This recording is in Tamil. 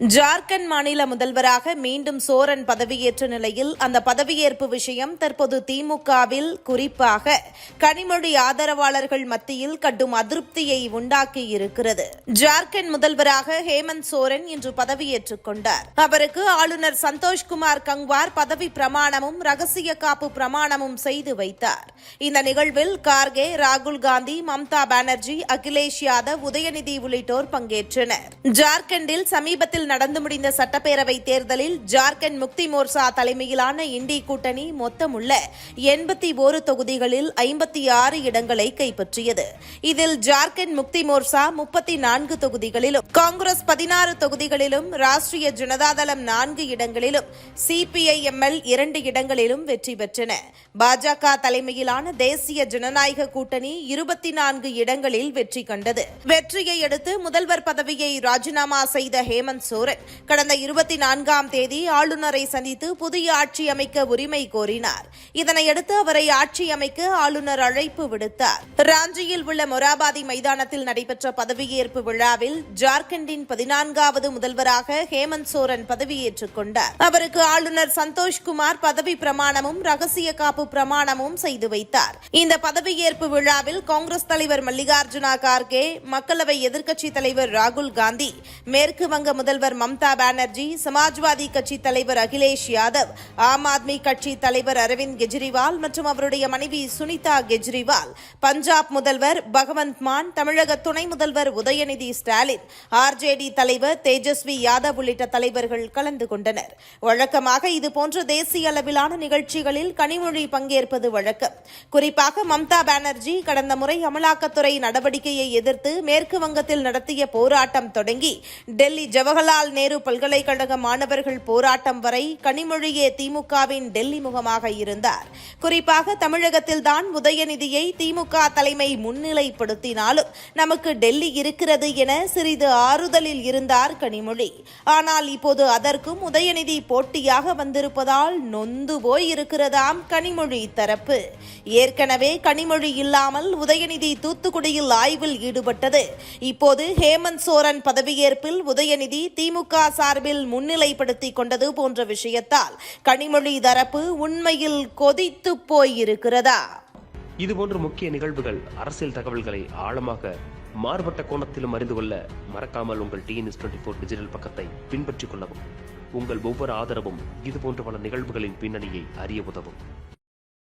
ஜார்க்கண்ட் மாநில முதல்வராக மீண்டும் சோரன் பதவியேற்ற நிலையில் அந்த பதவியேற்பு விஷயம் தற்போது திமுகவில் குறிப்பாக கனிமொழி ஆதரவாளர்கள் மத்தியில் கடும் அதிருப்தியை உண்டாக்கி இருக்கிறது. ஜார்க்கண்ட் முதல்வராக ஹேமந்த் சோரன் இன்று பதவியேற்றுக் கொண்டார். அவருக்கு ஆளுநர் சந்தோஷ்குமார் கங்வார் பதவி பிரமாணமும் ரகசிய காப்பு பிரமாணமும் செய்து வைத்தார். இந்த நிகழ்வில் கார்கே ராகுல் காந்தி மம்தா பானர்ஜி அகிலேஷ் யாதவ் உதயநிதி உள்ளிட்டோர் பங்கேற்றனர். ஜார்க்கண்டில் சமீபத்தில் நடந்து முடிந்த சட்டப்பேரவை தேர்தலில் ஜார்க்கண்ட் முக்தி மோர்சா தலைமையிலான இண்டி கூட்டணி மொத்தமுள்ள எண்பத்தி ஒரு தொகுதிகளில் ஐம்பத்தி ஆறு இடங்களை கைப்பற்றியது. இதில் ஜார்க்கண்ட் முக்தி மோர்சா முப்பத்தி நான்கு தொகுதிகளிலும் காங்கிரஸ் பதினாறு தொகுதிகளிலும் ராஷ்டிரிய ஜனதாதளம் நான்கு இடங்களிலும் சிபிஐஎம்எல் இரண்டு இடங்களிலும் வெற்றி பெற்றன. பாஜக தலைமையிலான தேசிய ஜனநாயக கூட்டணி இருபத்தி நான்கு இடங்களில் வெற்றி கண்டது. வெற்றியை அடுத்து முதல்வர் பதவியை ராஜினாமா செய்த ஹேமந்த் சோரன் சோரன் கடந்த இருபத்தி நான்காம் தேதி ஆளுநரை சந்தித்து புதிய ஆட்சி அமைக்க உரிமை கோரினார். இதனையடுத்து அவரை ஆட்சி அமைக்க ஆளுநர் அழைப்பு விடுத்தார். ராஞ்சியில் உள்ள மொராபாதி மைதானத்தில் நடைபெற்ற பதவியேற்பு விழாவில் ஜார்க்கண்டின் பதினான்காவது முதல்வராக ஹேமந்த் சோரன் பதவியேற்றுக் கொண்டார். அவருக்கு ஆளுநர் சந்தோஷ்குமார் பதவி பிரமாணமும் ரகசிய காப்பு பிரமாணமும் செய்து வைத்தார். இந்த பதவியேற்பு விழாவில் காங்கிரஸ் தலைவர் மல்லிகார்ஜுனா கார்கே மக்களவை எதிர்க்கட்சித் தலைவர் ராகுல் காந்தி மேற்கு வங்க முதல்வர் மம்தா பானர்ஜி சமாஜ்வாதி கட்சி தலைவர் அகிலேஷ் யாதவ் ஆம் ஆத்மி கட்சி தலைவர் அரவிந்த் கெஜ்ரிவால் மற்றும் அவருடைய மனைவி சுனிதா கெஜ்ரிவால் பஞ்சாப் முதல்வர் பகவந்த் மான் தமிழக துணை முதல்வர் உதயநிதி ஸ்டாலின் ஆர்ஜேடி தலைவர் தேஜஸ்வி யாதவ் உள்ளிட்ட தலைவர்கள் கலந்து கொண்டனர். வழக்கமாக இதுபோன்ற தேசிய அளவிலான நிகழ்ச்சிகளில் கனிமொழி பங்கேற்பது வழக்கம். குறிப்பாக மம்தா பானர்ஜி கடந்த முறை அமலாக்கத்துறை நடவடிக்கையை எதிர்த்து மேற்கு வங்கத்தில் நடத்திய போராட்டம் தொடங்கி டெல்லி ஜவஹர்லால் ஜவஹர்லால் நேரு பல்கலைக்கழக மாணவர்கள் போராட்டம் வரை கனிமொழியே திமுகவின் டெல்லி முகமாக இருந்தார். குறிப்பாக தமிழகத்தில்தான் உதயநிதியை திமுக தலைமை முன்னிலைப்படுத்தினாலும் நமக்கு டெல்லி இருக்கிறது என சிறிது ஆறுதலில் இருந்தார் கனிமொழி. ஆனால் இப்போது அதற்கும் உதயநிதி போட்டியாக வந்திருப்பதால் நொந்து போய் இருக்கிறதாம் கனிமொழி தரப்பு. ஏற்கனவே கனிமொழி இல்லாமல் உதயநிதி தூத்துக்குடியில் ஆய்வில் ஈடுபட்டது. இப்போது ஹேமந்த் சோரன் பதவியேற்பில் உதயநிதி தி திமுக சார்பில் முன்னிலைப்படுத்தி கொண்டது போன்ற விஷயத்தால் கனிமொழி தரப்பு உண்மையில் கொதித்து போயிருக்கிறதா? இதுபோன்ற முக்கிய நிகழ்வுகள் அரசியல் தகவல்களை ஆழமாக மாறுபட்ட கோணத்திலும் அறிந்து கொள்ள மறக்காமல் உங்கள் டிஎன்எஸ் டுவெண்ட்டி ஃபோர் டிஜிட்டல் பக்கத்தை பின்பற்றிக் கொள்ளவும். உங்கள் ஒவ்வொரு ஆதரவும் இதுபோன்ற பல நிகழ்வுகளின் பின்னணியை அறிய உதவும்.